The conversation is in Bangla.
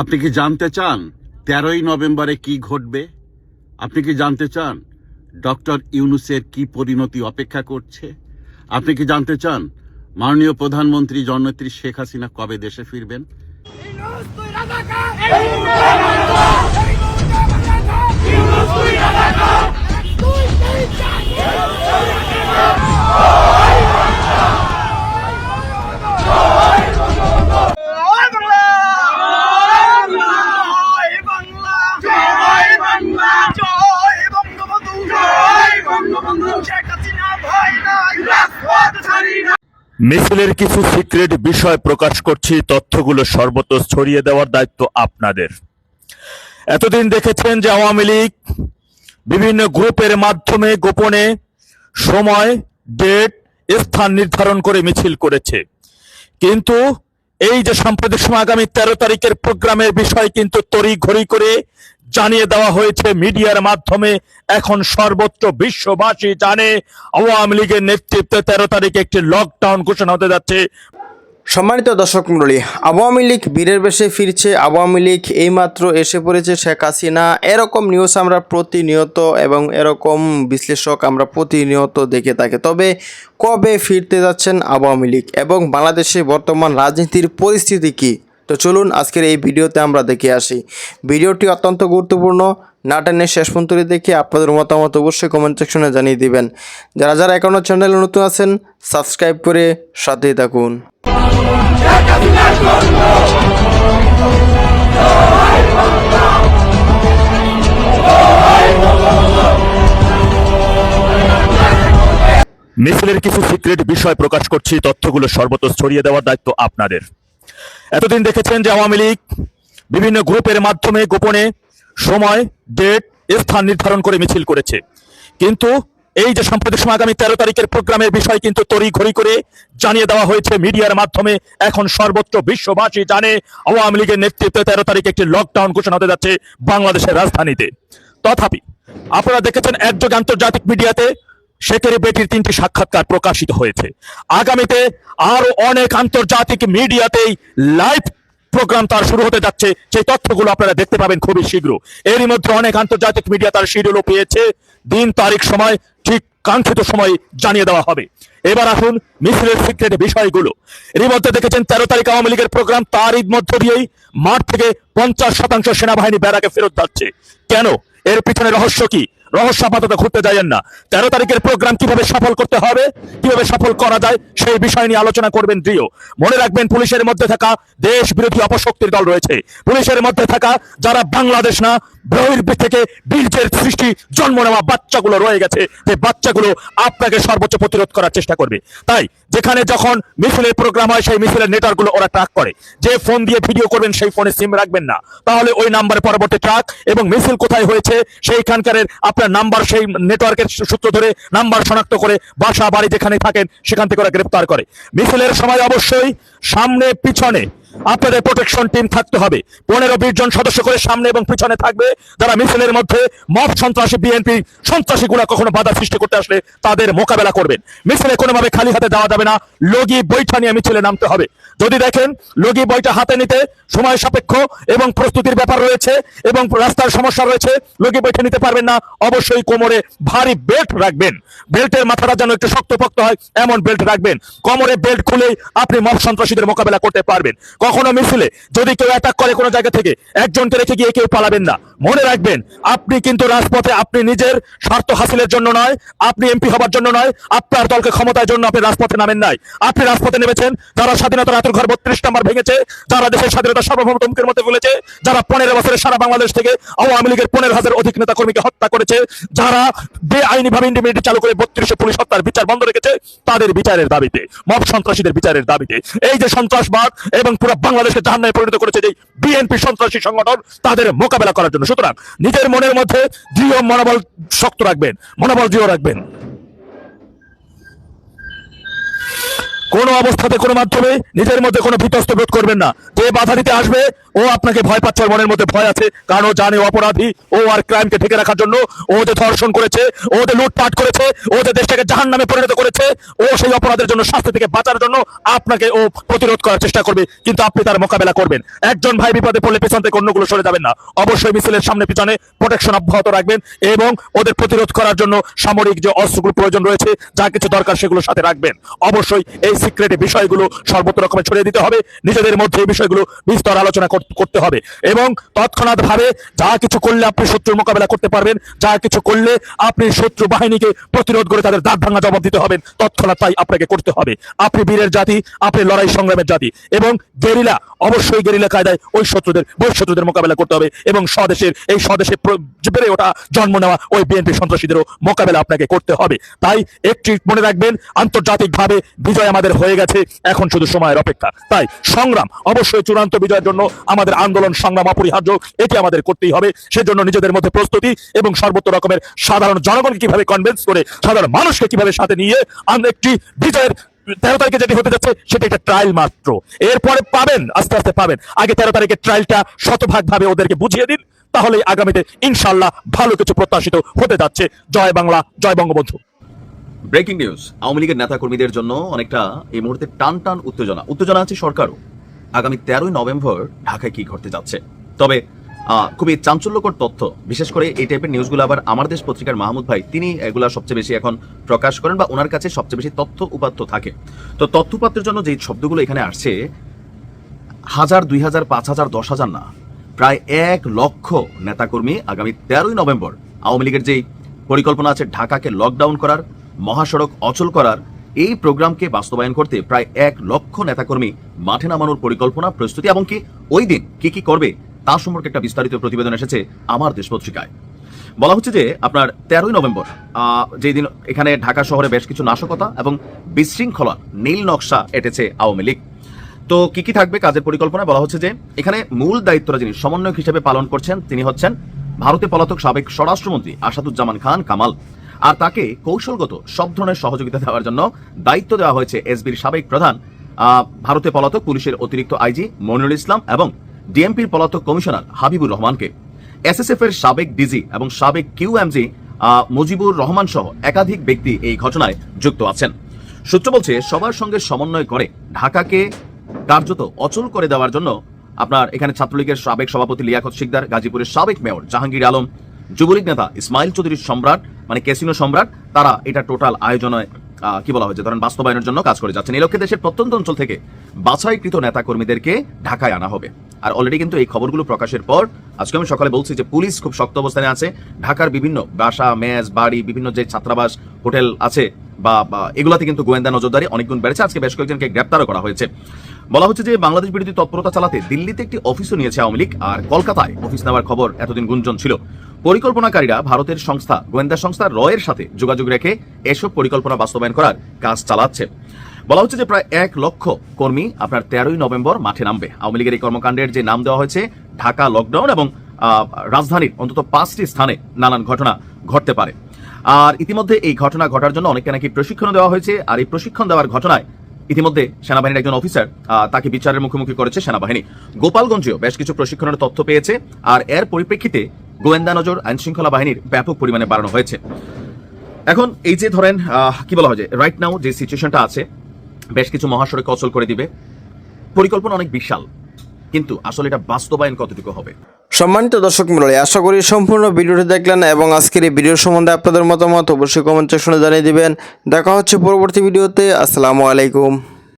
আপনি কি জানতে চান তেরোই নভেম্বরে কি ঘটবে? আপনি কি জানতে চান ডক্টর ইউনুসের কি পরিণতি অপেক্ষা করছে? আপনি কি জানতে চান মাননীয় প্রধানমন্ত্রী জননেত্রী শেখ হাসিনা কবে দেশে ফিরবেন? মিছিলের কিছু সিক্রেট বিষয় প্রকাশ করছি, তথ্যগুলো সর্বত্র ছড়িয়ে দেওয়ার দায়িত্ব আপনাদের। এতদিন দেখেছেন যে আওয়ামী লীগ বিভিন্ন গ্রুপের মাধ্যমে গোপনে সময়, ডেট, স্থান নির্ধারণ করে মিছিল করেছে। কিন্তু এই যে সাম্প্রতিক সময়, আগামী তেরো তারিখের প্রোগ্রামের বিষয় কিন্তু তড়ি ঘড়ি করে জানিয়ে দেওয়া হয়েছে মিডিয়ার মাধ্যমে, এখন সর্বত্র বিশ্ববাসী জানে আওয়ামী লীগের নেতৃত্বে তেরো তারিখে একটি লকডাউন ঘোষণা হতে যাচ্ছে। সম্মানিত দর্শক মণ্ডলী, আওয়ামী লীগ বীরের বেশে ফিরছে। আওয়ামী লীগ এইমাত্র এসে পড়েছে শেখ হাসিনা। এরকম নিউজ আমরা প্রতিনিয়ত এবং এরকম বিশ্লেষক আমরা প্রতিনিয়ত দেখে থাকি। তবে কবে ফিরতে যাচ্ছেন আওয়ামী লীগ এবং বাংলাদেশে বর্তমান রাজনীতির পরিস্থিতি কী? তো চলুন আজকের এই ভিডিওতে আমরা দেখে আসি। ভিডিওটি অত্যন্ত গুরুত্বপূর্ণ। না টেনে শেষ পর্যন্ত দেখে আপনাদের মতামত অবশ্যই কমেন্ট সেকশনে জানিয়ে দিবেন। যারা যারা এখনও চ্যানেলে নতুন আছেন সাবস্ক্রাইব করে সাথেই থাকুন। মিছিলের কিছু সিক্রেট বিষয় প্রকাশ করছি, তথ্যগুলো সর্বত্র ছড়িয়ে দেওয়ার দায়িত্ব আপনাদের। এতদিন দেখেছেন যে আওয়ামী লীগ বিভিন্ন গ্রুপের মাধ্যমে গোপনে সময়, ডেট, স্থান নির্ধারণ করে মিছিল করেছে। কিন্তু এই যে সাম্প্রতিক সময় আগামী তেরো তারিখের প্রোগ্রামের বিষয় কিন্তু তড়ি ঘড়ি করে জানিয়ে দেওয়া হয়েছে মিডিয়ার মাধ্যমে। এখন সর্বত্র বিশ্ববাসী জানে আওয়ামী লীগের নেতৃত্বে তেরো তারিখে একটি লকডাউন ঘোষণা হতে যাচ্ছে বাংলাদেশের রাজধানীতে। তথাপি আপনারা দেখেছেন একযোগে আন্তর্জাতিক মিডিয়াতে শেখের বেটির তিনটি সাক্ষাৎকার প্রকাশিত হয়েছে। আগামীতে আরও অনেক আন্তর্জাতিক মিডিয়াতেই লাইভ প্রোগ্রাম তার শুরু হতে যাচ্ছে। সেই তথ্যগুলো আপনারা দেখতে পাবেন খুবই শীঘ্র। এরই মধ্যে অনেক আন্তর্জাতিক মিডিয়া তার শিডিউলও পেয়েছে। দিন, তারিখ, সময়, ঠিক কাঙ্ক্ষিত সময় জানিয়ে দেওয়া হবে। এবার আসুন মিছিলের সিক্রেট বিষয়গুলো। এরই মধ্যে দেখেছেন, তেরো তারিখ আওয়ামী লীগের প্রোগ্রাম তারই মধ্য দিয়েই মাঠ থেকে পঞ্চাশ শতাংশ সেনাবাহিনী ব্যারাকে ফেরত যাচ্ছে। কেন? এর পিছনে রহস্য কি? রহস্য আপাতত ঘুরতে যাইয়েন না। তেরো তারিখের প্রোগ্রাম কীভাবে সফল করতে হবে, কীভাবে সফল করা যায়, সেই বিষয় নিয়ে আলোচনা করবেন দৃঢ় মনে রাখবেন, পুলিশের মধ্যে থাকা দেশ বিরোধী অপশক্তির দল রয়েছে। পুলিশের মধ্যে থাকা যারা বাংলাদেশ না বহির্বিশ্ব থেকে বীর্যের সৃষ্টি, জন্ম নেওয়া বাচ্চাগুলো রয়ে গেছে। যে বাচ্চাগুলো আপনাকে সর্বোচ্চ প্রতিরোধ করার চেষ্টা করবে। তাই, যেখানে যখন মিছিলের প্রোগ্রাম হয়, সেই মিছিলের নেটওয়ার্কগুলো ওরা ট্র্যাক করে। যে ফোন দিয়ে ভিডিও করবেন, সেই ফোনে সিম রাখবেন না। তাহলে ওই নাম্বারে পরবর্তী ট্র্যাক এবং মিছিল কোথায় হয়েছে সেইখানকার আপনার নাম্বার সেই নেটওয়ার্কের সূত্র ধরে নাম্বার শনাক্ত করে বাসা, বাড়ি যেখানে থাকেন, সেখান থেকে ওরা গ্রেফতার করে। মিছিলের সময় অবশ্যই সামনে, পিছনে আপনাদের প্রোটেকশন টিম থাকতে হবে। পনেরো, বিশ জন সদস্য করে সামনে এবং পিছনে থাকবে। যারা মিছিলের মধ্যে মফ সন্ত্রাসী, বিএনপি সন্ত্রাসী গুলা কখনো বাধা সৃষ্টি করতে আসলে তাদের মোকাবেলা করবেন। মিছিলে কোনোভাবে খালি হাতে দেওয়া যাবে না। লগি বৈঠা নিয়ে মিছিলে নামতে হবে। যদি দেখেন, লগি বইটা হাতে নিতে সময় সাপেক্ষ এবং প্রস্তুতির ব্যাপার রয়েছে এবং রাস্তার সমস্যা রয়েছে লগি বইটা নিতে পারবেন না। অবশ্যই কোমরে ভারী বেল্ট রাখবেন। বেল্টের মাথাটা যেন একটু শক্তপোক্ত হয়, এমন বেল্ট রাখবেন। কোমরে বেল্ট খুলেই আপনি মব সন্ত্রাসীদের মোকাবেলা করতে পারবেন। কখনো মিছিলে যদি কেউ অ্যাটাক করে কোনো জায়গা থেকে, একজনকে রেখে গিয়ে কেউ পালাবেন না। মনে রাখবেন, আপনি কিন্তু রাজপথে আপনি নিজের স্বার্থ হাসিলের জন্য নয়, আপনি এমপি হবার জন্য নয়, আপনার দলকে ক্ষমতার জন্য আপনি রাজপথে নামেন নাই। আপনি রাজপথে নেমেছেন, যারা স্বাধীনতা রাতের ঘর বত্রিশ নম্বর ভেঙেছে, যারা দেশের স্বাধীনতা সার্বভৌমত্বের মধ্যে ফেলেছে যারা পনেরো বছরের সারা বাংলাদেশ থেকে আওয়ামী লীগের পনেরো হাজার অধিক নেতা কর্মীকে হত্যা করেছে, যারা বেআইনি ভাবে ইন্ডিমিনিটি চালু করে বত্রিশে পুলিশ হত্যার বিচার বন্ধ রেখেছে, তাদের বিচারের দাবিতে, মব সন্ত্রাসীদের বিচারের দাবিতে, এই যে সন্ত্রাসবাদ এবং পুরো বাংলাদেশকে জাহান্নামে পরিণত করেছে যে বিএনপি সন্ত্রাসী সংগঠন, তাদের মোকাবেলা করার জন্য। সুতরাং নিজের মনের মধ্যে দৃঢ় মনোবল শক্ত রাখবেন, মনোবল দৃঢ় রাখবেন। কোনো অবস্থাতে, কোনো মাধ্যমে নিজের মধ্যে কোনো ভীতস্ত বোধ করবেন না। যে বাধা দিতে আসবে, ও আপনাকে ভয় পাচ্ছে, ওর মনের মধ্যে ভয় আছে, কারণ ও জানে অপরাধী, ও আর ক্রাইমকে ঢেকে রাখার জন্য ও ওদের ধর্ষণ করেছে, ও ওদের লুটপাট করেছে, ও ওদের দেশটাকে জাহান নামে পরিণত করেছে, ও সেই অপরাধের জন্য শাস্তি থেকে বাঁচার জন্য আপনাকে ও প্রতিরোধ করার চেষ্টা করবে, কিন্তু আপনি তার মোকাবেলা করবেন। একজন ভাই বিপদে পড়লে পেছন থেকে অন্যগুলো সরে যাবেন না। অবশ্যই মিছিলের সামনে, পিছনে প্রোটেকশন অব্যাহত রাখবেন এবং ওদের প্রতিরোধ করার জন্য সামরিক যে অস্ত্রগুলো প্রয়োজন রয়েছে, যা কিছু দরকার সেগুলো সাথে রাখবেন। অবশ্যই এই সিক্রেট বিষয়গুলো সর্বত্র রকমের ছড়িয়ে দিতে হবে। নিজেদের মধ্যে এই বিষয়গুলো বিস্তর আলোচনা করতে হবে। এবং তৎক্ষণাৎ ভাবে যা কিছু করলে আপনি শত্রুর মোকাবেলা করতে পারবেন, যা কিছু করলে আপনি শত্রু বাহিনীকে প্রতিরোধ করে তাদের দাঁত ভাঙা জবাব দিতে হবেন তৎক্ষণাৎ তাই আপনাকে করতে হবে। আপনি বীরের জাতি, আপনি লড়াই সংগ্রামের জাতি এবং গেরিলা, অবশ্যই গেরিলা কায়দায় ওই শত্রুদের ওই শত্রুদের মোকাবেলা করতে হবে এবং স্বদেশের, এই স্বদেশে বেড়ে ওঠা, জন্ম নেওয়া ওই বিএনপি সন্ত্রাসীদেরও মোকাবেলা আপনাকে করতে হবে। তাই একটি মনে রাখবেন, আন্তর্জাতিকভাবে বিজয় আমাদের হয়ে গেছে। এখন শুধু সময়ের অপেক্ষা। তাই সংগ্রাম অবশ্যই চূড়ান্ত বিজয়ের জন্য আমাদের আন্দোলন সংগ্রাম অপরিহার্য। এটি আমাদের করতেই হবে। সেজন্য নিজেদের মধ্যে প্রস্তুতি এবং সর্বত্র রকমের সাধারণ জনগণকে কীভাবে কনভিন্স করে, সাধারণ মানুষকে কীভাবে সাথে নিয়ে একটি বিজয়ের তেরো তারিখে যেটি হতে যাচ্ছে, সেটা একটা ট্রায়াল মাত্র। এরপরে পাবেন, আস্তে আস্তে পাবেন। আগে তেরো তারিখে ট্রায়ালটা শতভাগ ভাবে ওদেরকে বুঝিয়ে দিন। তাহলে আগামীতে ইনশাল্লাহ ভালো কিছু প্রত্যাশিত হতে যাচ্ছে। জয় বাংলা, জয় বঙ্গবন্ধু। Breaking news. আওয়ামী লীগের নেতাকর্মীদের জন্য অনেকটা এই মুহূর্তে টান টান উত্তেজনা। উত্তেজনা আছে সরকারও। আগামী তেরোই নভেম্বর ঢাকায় কি ঘটতে যাচ্ছে? তবে খুবই চাঞ্চল্যকর তথ্য, বিশেষ করে এই টাইপের নিউজগুলো আবার আমার দেশ পত্রিকার মাহমুদ ভাই, তিনি এগুলা সবচেয়ে বেশি এখন প্রকাশ করেন বা ওনার কাছে সবচেয়ে বেশি তথ্য উপাত্ত থাকে। তো তথ্য উপাত্তের জন্য যে শব্দগুলো এখানে আসছে, হাজার, দুই হাজার, পাঁচ হাজার, দশ হাজার না, প্রায় এক লক্ষ নেতাকর্মী আগামী তেরোই নভেম্বর আওয়ামী লীগের যেই পরিকল্পনা আছে ঢাকাকে লকডাউন করার মহাসড়ক অচল করার এই প্রোগ্রামকে বাস্তবায়ন করতে প্রায় এক লক্ষ নেতাকর্মী মাঠে নামানোর পরিকল্পনা প্রস্তুতি এবং কি ওই দিন কি কি করবে তা সম্পর্কে একটা বিস্তারিত প্রতিবেদন এসেছে আমার দেশ পত্রিকায়। বলা হচ্ছে যে আপনার তেরোই নভেম্বর যেই দিন এখানে ঢাকা শহরে বেশ কিছু নাশকতা এবং বিশৃঙ্খলা নীল নকশা এটেছে আওয়ামী লীগ। তো কি কি থাকবে কাজের পরিকল্পনা বলা হচ্ছে যে এখানে মূল দায়িত্বটা যিনি সমন্বয়ক হিসেবে পালন করছেন তিনি হচ্ছেন ভারতে পলাতক সাবেক স্বরাষ্ট্রমন্ত্রী আসাদুজ্জামান খান কামাল। আর তাকে কৌশলগত সব ধরনের সহযোগিতা দেওয়ার জন্য দায়িত্ব দেওয়া হয়েছে এসবির সাবেক প্রধান ভারতে পলাতক পুলিশের অতিরিক্ত আইজি মনিরুল ইসলাম এবং ডিএমপির পলাতক কমিশনার হাবিবুর রহমানকে। এসএসএফ এর সাবেক ডিজি এবং সাবেক কিউএমজি আহ, মুজিবুর রহমান সহ একাধিক ব্যক্তি এই ঘটনায় যুক্ত আছেন। সূত্র বলছে সবার সঙ্গে সমন্বয় করে ঢাকাকে কার্যত অচল করে দেওয়ার জন্য আপনার এখানে ছাত্রলীগের সাবেক সভাপতি লিয়াকত শিকদার গাজীপুরের সাবেক মেয়র জাহাঙ্গীর আলম যুবলীগ নেতা ইসমাইল চৌধুরীর সম্রাট মানে ক্যাসিনো সম্রাট তারা এটা টোটাল আয়োজনে আহ, কি বলা হয়েছে ধরেন বাস্তবায়নের জন্য কাজ করে যাচ্ছেন। এই লক্ষ্যে দেশের প্রত্যন্ত অঞ্চল থেকে বাছাইকৃত নেতাকর্মীদেরকে ঢাকায় আনা হবে। আর অলরেডি কিন্তু এই খবরগুলো প্রকাশের পর আজকে আমি সকালে বলছি যে পুলিশ খুব শক্ত অবস্থানে আছে। ঢাকার বিভিন্ন বাসা মেজ বাড়ি বিভিন্ন যে ছাত্রাবাস হোটেল আছে বা এগুলাতে কিন্তু গোয়েন্দা নজরদারি অনেক গুণ বেড়েছে। আজকে বেশ কয়েকজনকে গ্রেপ্তারও করা হয়েছে। বলা হচ্ছে যে বাংলাদেশ বিরোধী তৎপরতা চালাতে দিল্লিতে একটি অফিসও নিয়েছে আওয়ামী লীগ আর কলকাতায় অফিস নেওয়ার খবর এতদিন গুঞ্জন ছিল। পরিকল্পনাকারীরা ভারতের সংস্থা, গোয়েন্দা সংস্থা রয়ের সাথে যোগাযোগ রেখে এসব পরিকল্পনা বাস্তবায়ন করার কাজ চালাচ্ছে। বলা হচ্ছে যে প্রায় এক লক্ষ কর্মী আপনার তেরোই নভেম্বর মাঠে নামবে। আওয়ামী লীগের এই কর্মকাণ্ডের যে নাম দেওয়া হয়েছে, ঢাকা লকডাউন এবং রাজধানীর অন্তত পাঁচটি স্থানে নানান ঘটনা ঘটতে পারে। আর ইতিমধ্যে এই ঘটনা ঘটার জন্য অনেককে নাকি প্রশিক্ষণ দেওয়া হয়েছে। আর এই প্রশিক্ষণ দেওয়ার ঘটনায় ইতিমধ্যে সেনাবাহিনীর একজন অফিসার তাকে বিচারের মুখোমুখি করেছে সেনাবাহিনী। গোপালগঞ্জেও বেশ কিছু প্রশিক্ষণের তথ্য পেয়েছে আর এর পরিপ্রেক্ষিতে গোয়েন্দা নজর আইন শৃঙ্খলা বাহিনীর ব্যাপক পরিমাণে বাড়ানো হয়েছে। এখন এই যে ধরেন কি বলা হয় যে রাইট নাও যে সিচুয়েশনটা আছে, বেশ কিছু মহাসড়ক অচল করে দিবে। পরিকল্পনা অনেক বিশাল। কিন্তু আসলে এটা বাস্তবায়ন কতটুকু হবে? সম্মানিত দর্শক মন্ডলী আশা করি সম্পূর্ণ ভিডিওটি দেখলেন এবং আজকের এই ভিডিও সম্বন্ধে আপনাদের মতামত অবশ্যই কমেন্ট সেকশনে জানিয়ে দিবেন। দেখা হচ্ছে পরবর্তী ভিডিওতে। আসসালামু আলাইকুম।